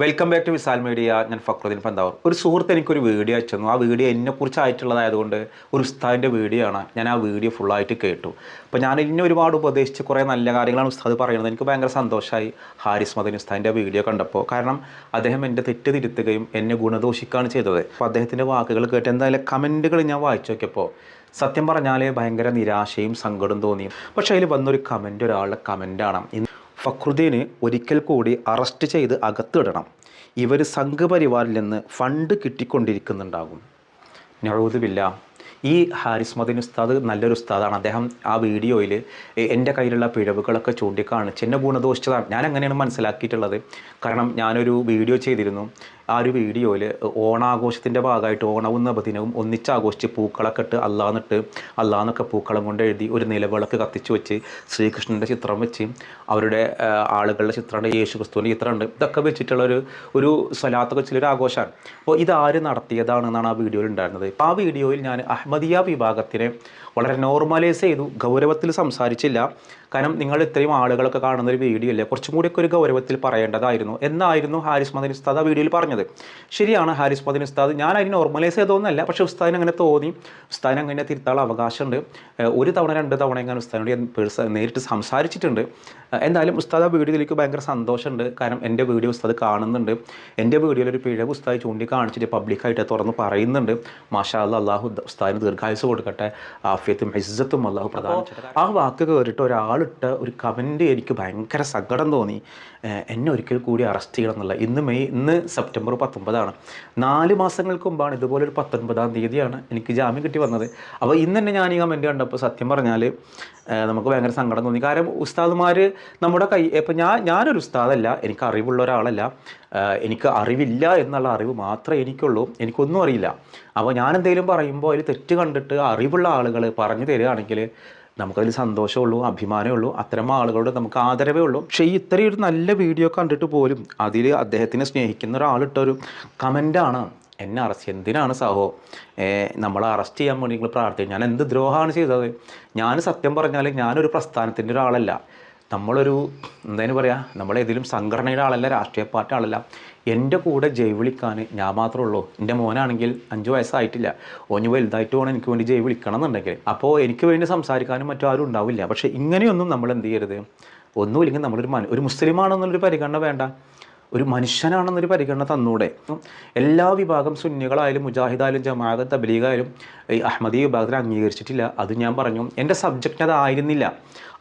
Welcome back to Visal media ഞാൻ ഫക്രുദ്ദീൻ പന്താവർ. ഒരു സുഹൃത്ത് എനിക്കൊരു വീഡിയോ അയച്ചു ആ വീഡിയോ എന്നെക്കുറിച്ച് എന്നെക്കുറിച്ചായിട്ടുള്ളതായതുകൊണ്ട് ഒരു ഉസ്താദിന്റെ വീഡിയോ ആണ്. ഞാൻ ആ വീഡിയോ ഫുള്ളായിട്ട് കേട്ടു. അപ്പോൾ ഞാൻ ഇന്നെ ഒരുപാട് ഉപദേശിച്ച് കുറേ നല്ല കാര്യങ്ങളാണ് ഉസ്താദ് പറയുന്നത്. എനിക്ക് ഭയങ്കര സന്തോഷമായി ഹാരിസ് മദൻ ഉസ്താദിന്റെ വീഡിയോ കണ്ടപ്പോൾ കാരണം അദ്ദേഹം എന്റെ തെറ്റ് തിരുത്തുകയും എന്നെ ഗുണദോഷിക്കുകയാണ് ചെയ്തത്. അപ്പോൾ അദ്ദേഹത്തിന്റെ വാക്കുകൾ കേട്ട് എന്തായാലും കമന്റുകൾ ഞാൻ വായിച്ചു നോക്കിയപ്പോൾ സത്യം പറഞ്ഞാൽ ഭയങ്കര നിരാശയും സങ്കടവും തോന്നി. പക്ഷേ അതിൽ വന്നൊരു കമന്റ് ഒരാളുടെ കമന്റാണ് ഫക്രുദ്ദീന് ഒരിക്കൽ കൂടി അറസ്റ്റ് ചെയ്ത് അകത്തിടണം. ഇവർ സംഘപരിവാറിൽ നിന്ന് ഫണ്ട് കിട്ടിക്കൊണ്ടിരിക്കുന്നുണ്ടാകും. നഴുതുമില്ല ഈ ഹാരിസ് മദീൻ ഉസ്താദ് നല്ലൊരു ഉസ്താദാണ്. അദ്ദേഹം ആ വീഡിയോയിൽ എന്റെ കയ്യിലുള്ള പിഴവുകളൊക്കെ ചൂണ്ടിക്കാണിച്ച് എന്നെ ഗുണദോഷിച്ചതാണ് ഞാൻ അങ്ങനെയാണ് മനസ്സിലാക്കിയിട്ടുള്ളത്. കാരണം ഞാനൊരു വീഡിയോ ചെയ്തിരുന്നു. ആ ഒരു വീഡിയോയിൽ ഓണാഘോഷത്തിന്റെ ഭാഗമായിട്ട് ഓണവും നബദിനവും ഒന്നിച്ചാഘോഷിച്ച് പൂക്കളൊക്കെ ഇട്ട് അല്ലാന്നിട്ട് അല്ലാന്നൊക്കെ പൂക്കളം കൊണ്ട് എഴുതി ഒരു നിലവിളക്ക് കത്തിച്ചു വെച്ച് ശ്രീകൃഷ്ണന്റെ ചിത്രം വെച്ച് അവരുടെ ആളുകളുടെ ചിത്രമുണ്ട് യേശു ക്രിസ്തുവിന്റെ ചിത്രമുണ്ട്. ഇതൊക്കെ വെച്ചിട്ടുള്ള ഒരു ഒരു സ്വലാത്തൊക്കെ ചിലൊരു ആഘോഷമാണ്. അപ്പോൾ ഇതാര് നടത്തിയതാണെന്നാണ് ആ വീഡിയോയിൽ ഉണ്ടായിരുന്നത്. അപ്പോൾ ആ വീഡിയോയിൽ ഞാൻ അഹമ്മദിയ വിഭാഗത്തിനെ വളരെ നോർമലൈസ് ചെയ്തു. ഗൗരവത്തിൽ സംസാരിച്ചില്ല. കാരണം നിങ്ങൾ ഇത്രയും ആളുകളൊക്കെ കാണുന്ന ഒരു വീഡിയോ അല്ലേ കുറച്ചും ഒക്കെ ഒരു ഗൗരവത്തിൽ പറയേണ്ടതായിരുന്നു. എന്നായിരുന്നു ഹാരിസ് മദൻ ഉസ്താദ് ആ വീഡിയോയിൽ പറഞ്ഞത്. ശരിയാണ് ഹാരിസ് മദൻ ഉസ്താദ് ഞാൻ അതിന് നോർമലൈസ് ചെയ്തതൊന്നുമല്ല പക്ഷേ ഉസ്താദിന് അങ്ങനെ തോന്നി. ഉസ്താദിന് അങ്ങനെ തിരുത്താനുള്ള അവകാശമുണ്ട്. ഒരു തവണ രണ്ട് തവണ എങ്ങനെ ഉസ്താദിനോട് പേഴ്സ നേരിട്ട് സംസാരിച്ചിട്ടുണ്ട്. എന്തായാലും ഉസ്താദ് ആ വീഡിയോയിലേക്ക് ഭയങ്കര സന്തോഷമുണ്ട്. കാരണം എന്റെ വീഡിയോ ഉസ്താദ് കാണുന്നുണ്ട്. എന്റെ വീഡിയോയിൽ ഒരു പിഴവ് ഉസ്താദ് ചൂണ്ടിക്കാണിച്ചിട്ട് പബ്ലിക്കായിട്ട് തുറന്ന് പറയുന്നുണ്ട്. മാഷാ അല്ല അള്ളാഹു ഉസ്താദിന് ദീർഘായുസ് കൊടുക്കട്ടെ. ആഫിയത്തും ഇസ്സത്തും അള്ളാഹു പ്രധാന. ആ വാക്ക് കേട്ടിട്ട് ഒരാളിട്ട ഒരു കമന്റ് എനിക്ക് ഭയങ്കര സങ്കടം തോന്നി. എന്നെ ഒരിക്കൽ കൂടി അറസ്റ്റ് ചെയ്യണം എന്നുള്ള. ഇന്ന് മെയ് ഇന്ന് സെപ്റ്റംബർ പത്തൊമ്പതാണ്. നാല് മാസങ്ങൾക്ക് മുമ്പാണ് ഇതുപോലെ ഒരു പത്തൊൻപതാം തീയതിയാണ് എനിക്ക് ജാമ്യം കിട്ടി വന്നത്. അപ്പോൾ ഇന്ന് തന്നെ ഞാൻ ഈ കമന്റ് കണ്ടപ്പോൾ സത്യം പറഞ്ഞാൽ നമുക്ക് ഭയങ്കര സങ്കടം തോന്നി. കാരണം ഉസ്താദുമാർ നമ്മുടെ കൈ ഇപ്പം ഞാൻ ഞാനൊരു ഉസ്താദല്ല എനിക്ക് അറിവുള്ള ഒരാളല്ല. എനിക്ക് അറിവില്ല എന്നുള്ള അറിവ് മാത്രമേ എനിക്കുള്ളൂ. എനിക്കൊന്നും അറിയില്ല. അപ്പോൾ ഞാൻ എന്തെങ്കിലും പറയുമ്പോൾ അതിൽ തെറ്റ് കണ്ടിട്ട് അറിവുള്ള ആളുകൾ പറഞ്ഞു തരികയാണെങ്കിൽ നമുക്കതിൽ സന്തോഷമുള്ളൂ അഭിമാനമേ ഉള്ളൂ അത്തരം ആളുകളോട് നമുക്ക് ആദരവേ ഉള്ളൂ. പക്ഷേ ഈ ഇത്രയും ഒരു നല്ല വീഡിയോ കണ്ടിട്ട് പോലും അതിൽ അദ്ദേഹത്തിനെ സ്നേഹിക്കുന്ന ഒരാളിട്ട ഒരു കമന്റാണ് എന്നെ അറസ്റ്റ് എന്തിനാണ് സഹോ? നമ്മളെ അറസ്റ്റ് ചെയ്യാൻ വേണ്ടി നിങ്ങൾ പ്രാർത്ഥിക്കും ഞാൻ എന്ത് ദ്രോഹമാണ് ചെയ്തത്? ഞാൻ സത്യം പറഞ്ഞാൽ ഞാനൊരു പ്രസ്ഥാനത്തിന്റെ ഒരാളല്ല. നമ്മളൊരു എന്തായാലും പറയുക നമ്മളേതെങ്കിലും സംഘടനയുടെ ആളല്ല രാഷ്ട്രീയ പാർട്ടി ആളല്ല. എന്റെ കൂടെ ജയ് വിളിക്കാൻ ഞാൻ മാത്രമേ ഉള്ളൂ. എന്റെ മോനാണെങ്കിൽ അഞ്ച് വയസ്സായിട്ടില്ല. ഓന് വലുതായിട്ട് വേണം എനിക്ക് വേണ്ടി ജയ് വിളിക്കണം എന്നുണ്ടെങ്കിൽ അപ്പോൾ എനിക്ക് വേണ്ടി സംസാരിക്കാനും മറ്റും ആരും ഉണ്ടാവില്ല. പക്ഷേ ഇങ്ങനെയൊന്നും നമ്മൾ എന്ത് ചെയ്യരുത്? ഒന്നുമില്ലെങ്കിൽ നമ്മളൊരു മനു ഒരു മുസ്ലിമാണെന്നുള്ളൊരു പരിഗണന വേണ്ട. ഒരു മനുഷ്യനാണെന്നൊരു പരിഗണന തന്നൂടെ. എല്ലാ വിഭാഗം സുന്നികളായാലും മുജാഹിദായാലും ജമാഅത്ത് തബ്ലീഗായാലും ഈ അഹമ്മദി വിഭാഗത്തിൽ അംഗീകരിച്ചിട്ടില്ല. അത് ഞാൻ പറഞ്ഞു. എന്റെ സബ്ജക്റ്റ് അതായിരുന്നില്ല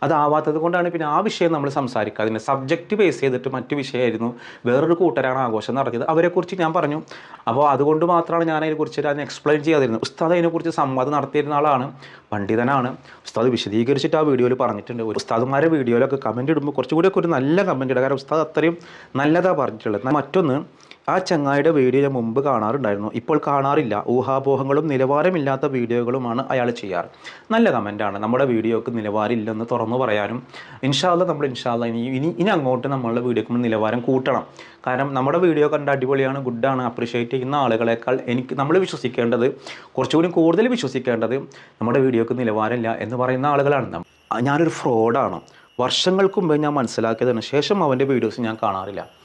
അതാവാത്തത് കൊണ്ടാണ് പിന്നെ ആ വിഷയം നമ്മൾ സംസാരിക്കുക. അതിനെ സബ്ജക്റ്റ് ബേസ് ചെയ്തിട്ട് മറ്റു വിഷയമായിരുന്നു. വേറൊരു കൂട്ടരാണ് ആഘോഷം നടത്തിയത്. അവരെക്കുറിച്ച് ഞാൻ പറഞ്ഞു. അപ്പോൾ അതുകൊണ്ട് മാത്രമാണ് ഞാൻ അതിനെക്കുറിച്ച് അതിനെ എക്സ്പ്ലെയിൻ ചെയ്യാതിരുന്നത്. ഉസ്താദ് അതിനെക്കുറിച്ച് സംവാദം നടത്തിയിരുന്ന ആളാണ്. പണ്ഡിതനാണ്. ഉസ്താദ് വിശദീകരിച്ചിട്ട് ആ വീഡിയോയിൽ പറഞ്ഞിട്ടുണ്ട്. ഒരു ഉസ്താദുമാരെ വീഡിയോയിലൊക്കെ കമന്റ് ഇടുമ്പോൾ കുറച്ചുകൂടിയൊക്കെ ഒരു നല്ല കമന്റ് ഇടുക. കാരണം ഉസ്താദ് അത്രയും നല്ലതാണ് പറഞ്ഞിട്ടുള്ളത്. മറ്റൊന്ന് ആ ചങ്ങായിയുടെ വീഡിയോ ഞാൻ മുമ്പ് കാണാറുണ്ടായിരുന്നു. ഇപ്പോൾ കാണാറില്ല. ഊഹാപോഹങ്ങളും നിലവാരമില്ലാത്ത വീഡിയോകളുമാണ് അയാൾ ചെയ്യാറ്. നല്ല കമന്റാണ് നമ്മുടെ വീഡിയോക്ക് നിലവാരമില്ലെന്ന് തുറന്നു പറയാനും. ഇൻഷാല്ല നമ്മൾ ഇൻഷാല്ല ഇനി ഇനി ഇനി അങ്ങോട്ട് നമ്മളുടെ വീഡിയോക്ക് നിലവാരം കൂട്ടണം. കാരണം നമ്മുടെ വീഡിയോ കണ്ട അടിപൊളിയാണ് ഗുഡാണ്. അപ്രിഷ്യേറ്റ് ചെയ്യുന്ന ആളുകളെക്കാൾ എനിക്ക് നമ്മൾ വിശ്വസിക്കേണ്ടത് കുറച്ചുകൂടി കൂടുതൽ വിശ്വസിക്കേണ്ടത് നമ്മുടെ വീഡിയോക്ക് നിലവാരമില്ല എന്ന് പറയുന്ന ആളുകളാണ്. ഞാനൊരു ഫ്രോഡാണ്. വർഷങ്ങൾക്ക് മുമ്പേ ഞാൻ മനസ്സിലാക്കിയതിന് ശേഷം അവന്റെ വീഡിയോസ് ഞാൻ കാണാറില്ല.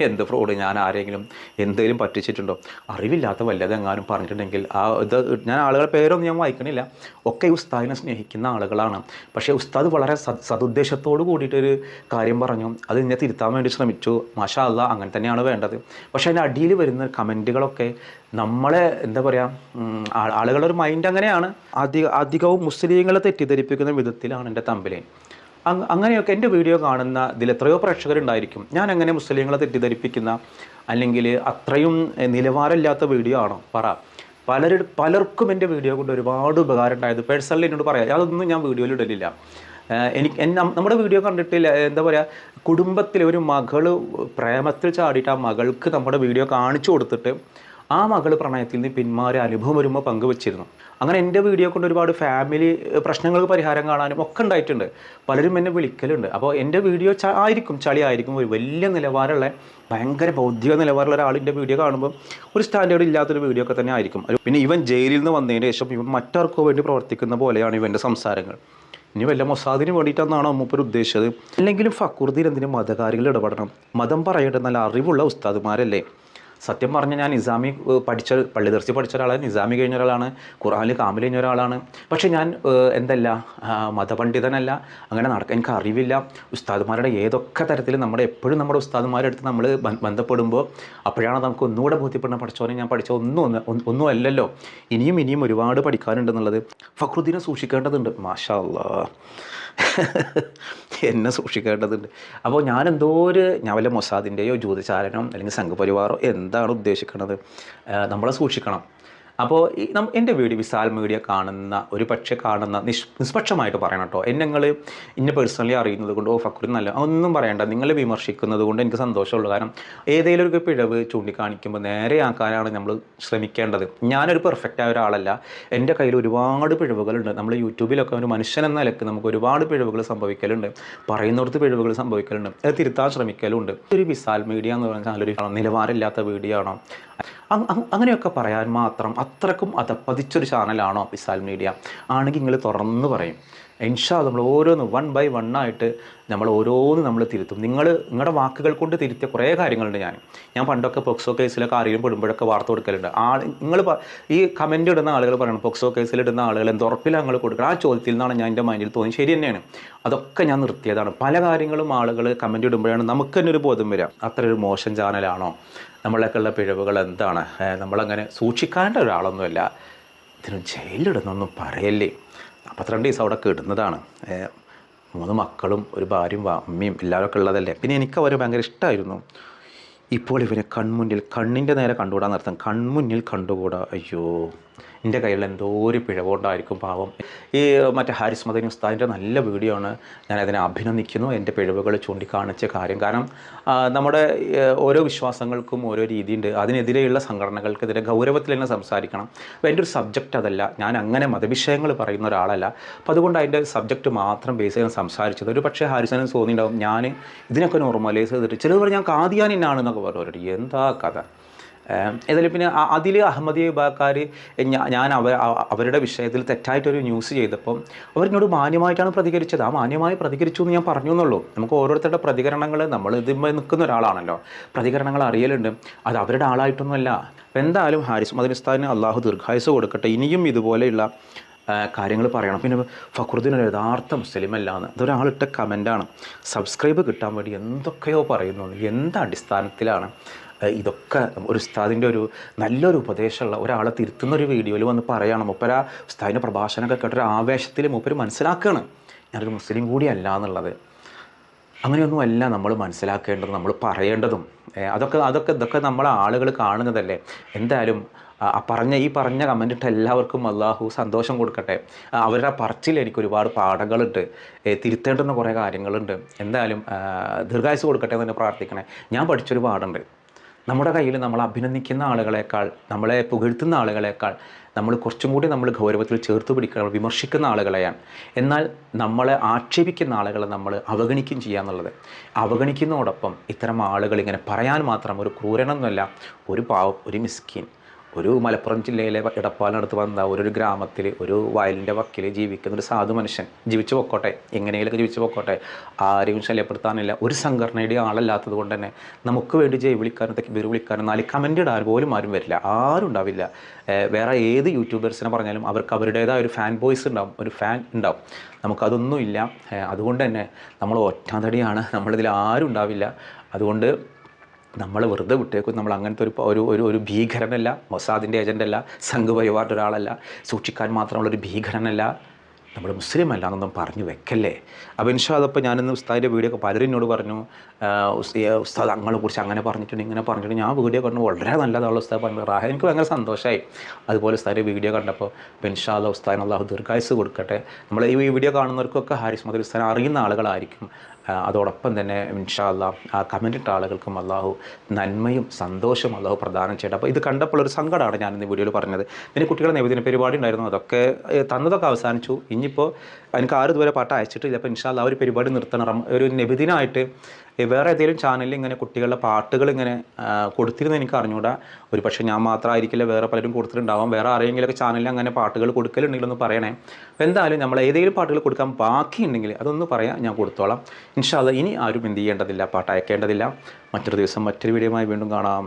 എന്ത് ഫ്രോഡ് ഞാൻ ആരെങ്കിലും എന്തെങ്കിലും പറ്റിച്ചിട്ടുണ്ടോ? അറിവില്ലാത്ത വല്ലതെങ്ങാനും പറഞ്ഞിട്ടുണ്ടെങ്കിൽ ആ ഇത് ഞാൻ ആളുകളുടെ പേരൊന്നും ഞാൻ വായിക്കണില്ല. ഒക്കെ ഉസ്താദിനെ സ്നേഹിക്കുന്ന ആളുകളാണ്. പക്ഷേ ഉസ്താദ് വളരെ സതുദ്ദേശത്തോട് കൂടിയിട്ടൊരു കാര്യം പറഞ്ഞു. അത് എന്നെ തിരുത്താൻ വേണ്ടി ശ്രമിച്ചു. മാഷാ അല്ല അങ്ങനെ തന്നെയാണ് വേണ്ടത്. പക്ഷേ അതിന്റെ അടിയിൽ വരുന്ന കമന്റുകളൊക്കെ നമ്മളെ എന്താ പറയുക ആളുകളുടെ ഒരു മൈൻഡ് അങ്ങനെയാണ്. അധിക അധികവും മുസ്ലിങ്ങളെ തെറ്റിദ്ധരിപ്പിക്കുന്ന വിധത്തിലാണ് എന്റെ തമ്പലേൻ അങ്ങനെയൊക്കെ എന്റെ വീഡിയോ കാണുന്ന ഇതിൽ എത്രയോ പ്രേക്ഷകരുണ്ടായിരിക്കും. ഞാൻ അങ്ങനെ മുസ്ലിങ്ങളെ തെറ്റിദ്ധരിപ്പിക്കുന്ന അല്ലെങ്കിൽ അത്രയും നിലവാരമില്ലാത്ത വീഡിയോ ആണോ? പറ. പലരും പലർക്കും എന്റെ വീഡിയോ കൊണ്ട് ഒരുപാട് ഉപകാരം ഉണ്ടായത് പേഴ്സണലി എന്നോട് പറയാം. അതൊന്നും ഞാൻ വീഡിയോയിൽ ഇടലില്ല. എനിക്ക് നമ്മുടെ വീഡിയോ കണ്ടിട്ടില്ല. എന്താ പറയുക കുടുംബത്തിലെ ഒരു മകൾ പ്രേമത്തിൽ ചാടിയിട്ട് ആ മകൾക്ക് നമ്മുടെ വീഡിയോ കാണിച്ചു കൊടുത്തിട്ട് ആ മകൾ പ്രണയത്തിൽ നിന്ന് പിന്മാറി അനുഭവം വരുമ്പോൾ പങ്കുവച്ചിരുന്നു. അങ്ങനെ എന്റെ വീഡിയോ കൊണ്ട് ഒരുപാട് ഫാമിലി പ്രശ്നങ്ങൾ പ്രശ്നങ്ങൾക്ക് പരിഹാരം കാണാനും ഒക്കെ ഉണ്ടായിട്ടുണ്ട്. പലരും എന്നെ വിളിക്കലുണ്ട്. അപ്പോൾ എന്റെ വീഡിയോ ച ആയിരിക്കും ചളി ആയിരിക്കും ഒരു വലിയ നിലവാരമുള്ള ഭയങ്കര ബൗദ്ധിക നിലവാരമുള്ള ഒരാളിന്റെ വീഡിയോ കാണുമ്പോൾ ഒരു സ്റ്റാൻഡേർഡ് ഇല്ലാത്തൊരു വീഡിയോ ഒക്കെ തന്നെ ആയിരിക്കും. പിന്നെ ഇവൻ ജയിലിൽ നിന്ന് വന്നതിന് ശേഷം ഇവൻ മറ്റാർക്കോ വേണ്ടി പ്രവർത്തിക്കുന്ന പോലെയാണ് ഇവന്റെ സംസാരങ്ങൾ. ഇനി വല്ല മൊസാദിന് വേണ്ടിയിട്ടെന്നാണോ മൂപ്പർ ഉദ്ദേശിച്ചത്? അല്ലെങ്കിലും ഫക്കുർദീൻ എന്തിനും മതകാരികൾ ഇടപെടണം. മതം പറയേണ്ട നല്ല അറിവുള്ള ഉസ്താദുമാരല്ലേ? സത്യം പറഞ്ഞാൽ ഞാൻ നിസാമി പഠിച്ച പള്ളി തെറിച്ച് പഠിച്ച ഒരാളാണ് നിസാമി കഴിഞ്ഞ ഒരാളാണ്. ഖുറാനിൽ കാമിൽ കഴിഞ്ഞ ഒരാളാണ്. പക്ഷേ ഞാൻ എന്തല്ല മതപണ്ഡിതനല്ല. അങ്ങനെ നടക്കാൻ എനിക്ക് അറിവില്ല. ഉസ്താദുമാരുടെ ഏതൊക്കെ തരത്തിൽ നമ്മുടെ എപ്പോഴും നമ്മുടെ ഉസ്താദ്മാരെടുത്ത് നമ്മൾ ബന്ധപ്പെടുമ്പോൾ അപ്പോഴാണ് നമുക്ക് ഒന്നുകൂടെ ബോധ്യപ്പെടുന്ന പഠിച്ചോനെ ഞാൻ പഠിച്ച ഒന്നും ഒന്ന് അല്ലല്ലോ. ഇനിയും ഇനിയും ഒരുപാട് പഠിക്കാനുണ്ടെന്നുള്ളത് ഫക്രുദ്ദീനെ സൂക്ഷിക്കേണ്ടതുണ്ട്. മാഷാ എന്നെ സൂക്ഷിക്കേണ്ടതുണ്ട്. അപ്പോൾ ഞാൻ എന്തോ ഒരു ഞാൻ വല്ല മൊസാദിന്റെയോ ജ്യോതിചാരനോ അല്ലെങ്കിൽ സംഘപരിവാറോ എന്താണ് ഉദ്ദേശിക്കുന്നത് നമ്മളെ സൂക്ഷിക്കണം. അപ്പോൾ എന്റെ വീഡിയോ വിശാൽ മീഡിയ കാണുന്ന ഒരു പക്ഷേ കാണുന്ന നിഷ് നിഷ്പക്ഷമായിട്ട് പറയണം കേട്ടോ. എന്നെ നിങ്ങൾ ഇന്നെ പേഴ്സണലി അറിയുന്നത് കൊണ്ട് ഓ ഫക്കുറി നല്ല ഒന്നും പറയണ്ട. നിങ്ങളെ വിമർശിക്കുന്നത് കൊണ്ട് എനിക്ക് സന്തോഷമുള്ളൂ കാരണം ഏതെങ്കിലും ഒരു പിഴവ് ചൂണ്ടിക്കാണിക്കുമ്പോൾ നേരെയാക്കാനാണ് നമ്മൾ ശ്രമിക്കേണ്ടത്. ഞാനൊരു പെർഫെക്റ്റ് ആയ ഒരാളല്ല. എന്റെ കയ്യിൽ ഒരുപാട് പിഴവുകളുണ്ട്. നമ്മൾ യൂട്യൂബിലൊക്കെ ഒരു മനുഷ്യൻ എന്ന നിലയ്ക്ക് നമുക്ക് ഒരുപാട് പിഴവുകൾ സംഭവിക്കലുണ്ട്. പറയുന്നിടത്ത് പിഴവുകൾ സംഭവിക്കലുണ്ട്. അത് തിരുത്താൻ ശ്രമിക്കലുണ്ട്. ഒരു വിശാൽ മീഡിയ എന്ന് പറഞ്ഞാൽ ഒരു നിലവാരമില്ലാത്ത വീഡിയോ ആണോ? അങ്ങനെയൊക്കെ പറയാൻ മാത്രം അത്രക്കും അതപ്പതിച്ചൊരു ചാനലാണോ വിസാൽ മീഡിയ. ആണെങ്കിൽ നിങ്ങൾ തുറന്ന് പറയും. ഇൻഷാ നമ്മൾ ഓരോന്ന് വൺ ബൈ വൺ ആയിട്ട് നമ്മൾ ഓരോന്ന് നമ്മൾ തിരുത്തും. നിങ്ങൾ നിങ്ങളുടെ വാക്കുകൾ കൊണ്ട് തിരുത്തിയ കുറേ കാര്യങ്ങളുണ്ട് ഞാൻ. ഞാൻ പണ്ടൊക്കെ പൊക്സോ കേസിലൊക്കെ ആരെങ്കിലും പെടുമ്പോഴൊക്കെ വാർത്ത കൊടുക്കലുണ്ട്. ആൾ നിങ്ങൾ ഈ കമന്റ് ഇടുന്ന ആളുകൾ പറയണം പൊക്സോ കേസിൽ ഇടുന്ന ആളുകൾ എന്ത് നിങ്ങൾ കൊടുക്കുക ആ ചോദ്യത്തിൽ നിന്നാണ് ഞാൻ എന്റെ മൈൻഡിൽ തോന്നി ശരി തന്നെയാണ്. അതൊക്കെ ഞാൻ നിർത്തിയതാണ്. പല കാര്യങ്ങളും ആളുകൾ കമന്റ് ഇടുമ്പോഴാണ് നമുക്ക് തന്നെ ഒരു ബോധം വരിക. അത്ര ഒരു മോശം ചാനലാണോ? നമ്മളൊക്കെയുള്ള പിഴവുകൾ എന്താണ്? നമ്മളങ്ങനെ സൂക്ഷിക്കേണ്ട ഒരാളൊന്നുമല്ല. ഇതിന് ജയിലിലിടുന്നൊന്നും പറയല്ലേ. നാൽപ്പത്തിരണ്ട് ദിവസം അവിടെ കിടുന്നതാണ്. മൂന്ന് മക്കളും ഒരു ഭാര്യയും അമ്മയും എല്ലാവരൊക്കെ ഉള്ളതല്ലേ. പിന്നെ എനിക്ക് അവരെ ഭയങ്കര ഇഷ്ടമായിരുന്നു ഇപ്പോൾ ഇവരെ കൺമുന്നിൽ കണ്ണിന്റെ നേരെ കണ്ടുകൂടാൻ നിർത്താം. കൺമുന്നിൽ കണ്ടുകൂടാ. അയ്യോ. എന്റെ കയ്യിൽ എന്തോ ഒരു പിഴവുണ്ടായിരിക്കും പാവം. ഈ മറ്റേ ഹാരിസ് മദനി ഉസ്താദിന്റെ നല്ല വീഡിയോ ആണ് ഞാൻ അതിനെ അഭിനന്ദിക്കുന്നു. എന്റെ പിഴവുകൾ ചൂണ്ടിക്കാണിച്ച കാര്യം. കാരണം നമ്മുടെ ഓരോ വിശ്വാസങ്ങൾക്കും ഓരോ രീതിയുണ്ട്. അതിനെതിരെയുള്ള സംഘടനകൾക്കെതിരെ ഗൗരവത്തിൽ തന്നെ സംസാരിക്കണം. അപ്പോൾ എന്റെ ഒരു സബ്ജക്റ്റ് അതല്ല. ഞാൻ അങ്ങനെ മതവിഷയങ്ങൾ പറയുന്ന ഒരാളല്ല. അപ്പോൾ അതുകൊണ്ട് അതിന്റെ സബ്ജക്റ്റ് മാത്രം ബേസ് ചെയ്ത് സംസാരിച്ചത്. ഒരു പക്ഷേ ഹാരിസനും തോന്നിയിട്ടുണ്ടാവും ഞാൻ ഇതിനൊക്കെ നോർമലൈസ് ചെയ്തിട്ട് ചിലർ ഞാൻ കാതിയാനിനാണെന്നൊക്കെ പറഞ്ഞു എന്താ കഥ? ഏതായാലും പിന്നെ അതിൽ അഹമ്മദീയ വിഭാഗക്കാർ ഞാൻ അവ അവരുടെ വിഷയത്തിൽ തെറ്റായിട്ടൊരു ന്യൂസ് ചെയ്തപ്പം അവരിനോട് മാന്യമായിട്ടാണ് പ്രതികരിച്ചത്. ആ മാന്യമായി പ്രതികരിച്ചു എന്ന് ഞാൻ പറഞ്ഞു എന്നുള്ളൂ. നമുക്ക് ഓരോരുത്തരുടെ പ്രതികരണങ്ങൾ നമ്മൾ ഇതിന്മേൽ നിൽക്കുന്ന ഒരാളാണല്ലോ. പ്രതികരണങ്ങൾ അറിയലുണ്ട്. അത് അവരുടെ ആളായിട്ടൊന്നുമല്ല. എന്തായാലും ഹാരിസ് മദനിസ്ഥാന് അള്ളാഹു ദീർഘായുസ് കൊടുക്കട്ടെ. ഇനിയും ഇതുപോലെയുള്ള കാര്യങ്ങൾ പറയണം. പിന്നെ ഫക്രുദ്ദീൻ ഒരു യഥാർത്ഥ മുസ്ലിം അല്ല എന്ന് അതൊരാളിട്ട കമന്റാണ് സബ്സ്ക്രൈബ് കിട്ടാൻ വേണ്ടി എന്തൊക്കെയോ പറയുന്നു എന്ത് അടിസ്ഥാനത്തിലാണ് ഇതൊക്കെ ഒരു ഉസ്താദിന്റെ ഒരു നല്ലൊരു ഉപദേശമുള്ള ഒരാളെ തിരുത്തുന്ന ഒരു വീഡിയോയിൽ വന്ന് പറയണം. മൂപ്പര ഉസ്താദിന്റെ പ്രഭാഷണമൊക്കെ കേട്ടൊരു ആവേശത്തിൽ മൂപ്പര് മനസ്സിലാക്കുകയാണ് ഞാനൊരു മുസ്ലിം കൂടിയല്ല എന്നുള്ളത്. അങ്ങനെയൊന്നുമല്ല നമ്മൾ മനസ്സിലാക്കേണ്ടതും നമ്മൾ പറയേണ്ടതും. അതൊക്കെ അതൊക്കെ ഇതൊക്കെ നമ്മളെ ആളുകൾ കാണുന്നതല്ലേ? എന്തായാലും ആ, പറഞ്ഞ ഈ പറഞ്ഞ കമന്റ് ഇട്ട എല്ലാവർക്കും അള്ളാഹു സന്തോഷം കൊടുക്കട്ടെ. അവരുടെ പറച്ചിൽ എനിക്ക് ഒരുപാട് പാഠങ്ങളുണ്ട്. തിരുത്തേണ്ടുന്ന കുറേ കാര്യങ്ങളുണ്ട്. എന്തായാലും ദീർഘായുസ് കൊടുക്കട്ടെ എന്ന് തന്നെ പ്രാർത്ഥിക്കണേ. ഞാൻ പഠിച്ചൊരു പാടുണ്ട് നമ്മുടെ കയ്യിൽ നമ്മൾ അഭിനന്ദിക്കുന്ന ആളുകളെക്കാൾ നമ്മളെ പുകഴ്ത്തുന്ന ആളുകളെക്കാൾ നമ്മൾ കുറച്ചും കൂടി നമ്മൾ ഗൗരവത്തിൽ ചേർത്ത് പിടിക്കുക വിമർശിക്കുന്ന ആളുകളെയാണ്. എന്നാൽ നമ്മളെ ആക്ഷേപിക്കുന്ന ആളുകളെ നമ്മൾ അവഗണിക്കുകയും ചെയ്യുക എന്നുള്ളത്. അവഗണിക്കുന്നതോടൊപ്പം ഇത്തരം ആളുകൾ ഇങ്ങനെ പറയാൻ മാത്രം ഒരു ക്രൂരനൊന്നുമല്ല ഒരു പാവം ഒരു മിസ്കിൻ. ഒരു മലപ്പുറം ജില്ലയിലെ ഇടപ്പാലിനടുത്ത് വന്ന ഒരു ഗ്രാമത്തിൽ ഒരു വയലിന്റെ വക്കിൽ ജീവിക്കുന്ന ഒരു സാധു മനുഷ്യൻ ജീവിച്ചു പൊക്കോട്ടെ. എങ്ങനെയൊക്കെ ജീവിച്ചു പൊക്കോട്ടെ. ആരെയും ശല്യപ്പെടുത്താനില്ല. ഒരു സംഘടനയുടെ ആളല്ലാത്തത് കൊണ്ട് തന്നെ നമുക്ക് വേണ്ടി ജയ് വിളിക്കാനും തെക്ക് വിളിക്കാനും നാല് കമന്റ് ഇടാൻ പോലും ആരും വരില്ല. ആരും ഉണ്ടാവില്ല. വേറെ ഏത് യൂട്യൂബേഴ്സിനെ പറഞ്ഞാലും അവർക്ക് അവരുടേതായ ഒരു ഫാൻ ബോയ്സ് ഉണ്ടാവും. ഒരു ഫാൻ ഉണ്ടാവും. നമുക്കതൊന്നുമില്ല. അതുകൊണ്ട് തന്നെ നമ്മൾ ഒറ്റാന്തടിയാണ് നമ്മളിതിൽ ആരും ഉണ്ടാവില്ല. അതുകൊണ്ട് നമ്മൾ വെറുതെ വിട്ടേക്കും. നമ്മൾ അങ്ങനത്തെ ഒരു ഒരു ഒരു ഒരു ഭീകരനല്ല. മൊസാദിന്റെ ഏജന്റല്ല സംഘപരിവാറിന്റെ ഒരാളല്ല. സൂക്ഷിക്കാൻ മാത്രമുള്ള ഒരു ഭീകരനല്ല. നമ്മൾ മുസ്ലിം അല്ല എന്നൊന്നും പറഞ്ഞു വെക്കല്ലേ? അപ്പോൾ ഇൻഷാ അതപ്പോൾ ഞാനിന്ന് ഉസ്താദിന്റെ വീഡിയോ ഒക്കെ പലരും എന്നോട് പറഞ്ഞു ഉസ്താദ് അങ്ങളെ കുറിച്ച് അങ്ങനെ പറഞ്ഞിട്ടുണ്ട് ഇങ്ങനെ പറഞ്ഞിട്ടുണ്ട്. ഞാൻ വീഡിയോ കണ്ടു വളരെ നല്ലതാണ് ഉസ്താദ് പറഞ്ഞു റാഹ എനിക്ക് ഭയങ്കര സന്തോഷമായി അതുപോലെ ഉസ്താദിന്റെ വീഡിയോ കണ്ടപ്പോൾ ഇൻഷാ അല്ല ഉസ്താദിന് അള്ളാഹു ദീർഘായുസ് കൊടുക്കട്ടെ. നമ്മൾ ഈ വീഡിയോ കാണുന്നവർക്കൊക്കെ ഹാരിസ് മദർ ഉസ്താൻ അറിയുന്ന ആളുകളായിരിക്കും. അതോടൊപ്പം തന്നെ ഇൻഷാല്ല ആ കമന്റിട്ട ആളുകൾക്കും അള്ളാഹു നന്മയും സന്തോഷവും അള്ളാഹു പ്രദാനം ചെയ്യട്ടെ. അപ്പോൾ ഇത് കണ്ടപ്പോൾ ഒരു സങ്കടമാണ് ഞാൻ ഇന്ന് വീഡിയോയിൽ പറഞ്ഞത്. പിന്നെ കുട്ടികളെ നൈവേദ്യ പരിപാടി ഉണ്ടായിരുന്നു അതൊക്കെ തന്നതൊക്കെ അവസാനിച്ചു. ഇനിയിപ്പോൾ എനിക്ക് ആറ് ഇതുവരെ പാട്ട് അയച്ചിട്ടില്ല. അപ്പോൾ ഇൻഷാല്ല ആ ഒരു പരിപാടി നിർത്തണം. ഒരു നിബിദിനായിട്ട് വേറെ ഏതെങ്കിലും ചാനലിൽ ഇങ്ങനെ കുട്ടികളുടെ പാട്ടുകൾ ഇങ്ങനെ കൊടുത്തിരുന്ന എനിക്ക് അറിഞ്ഞുകൂടാ ഒരു പക്ഷേ ഞാൻ മാത്രമായിരിക്കില്ല വേറെ പലരും കൊടുത്തിട്ടുണ്ടാവാം. വേറെ ആരെങ്കിലുമൊക്കെ ചാനലിൽ അങ്ങനെ പാട്ടുകൾ കൊടുക്കലുണ്ടെങ്കിലൊന്ന് പറയണേ. എന്തായാലും നമ്മൾ ഏതെങ്കിലും പാട്ടുകൾ കൊടുക്കാൻ ബാക്കിയുണ്ടെങ്കിൽ അതൊന്ന് പറയാം ഞാൻ കൊടുത്തോളാം. ഇൻഷാല്ല ഇനി ആരും എന്ത് ചെയ്യേണ്ടതില്ല പാട്ടയക്കേണ്ടതില്ല മറ്റൊരു ദിവസം മറ്റൊരു വീഡിയോയുമായി വീണ്ടും കാണാം.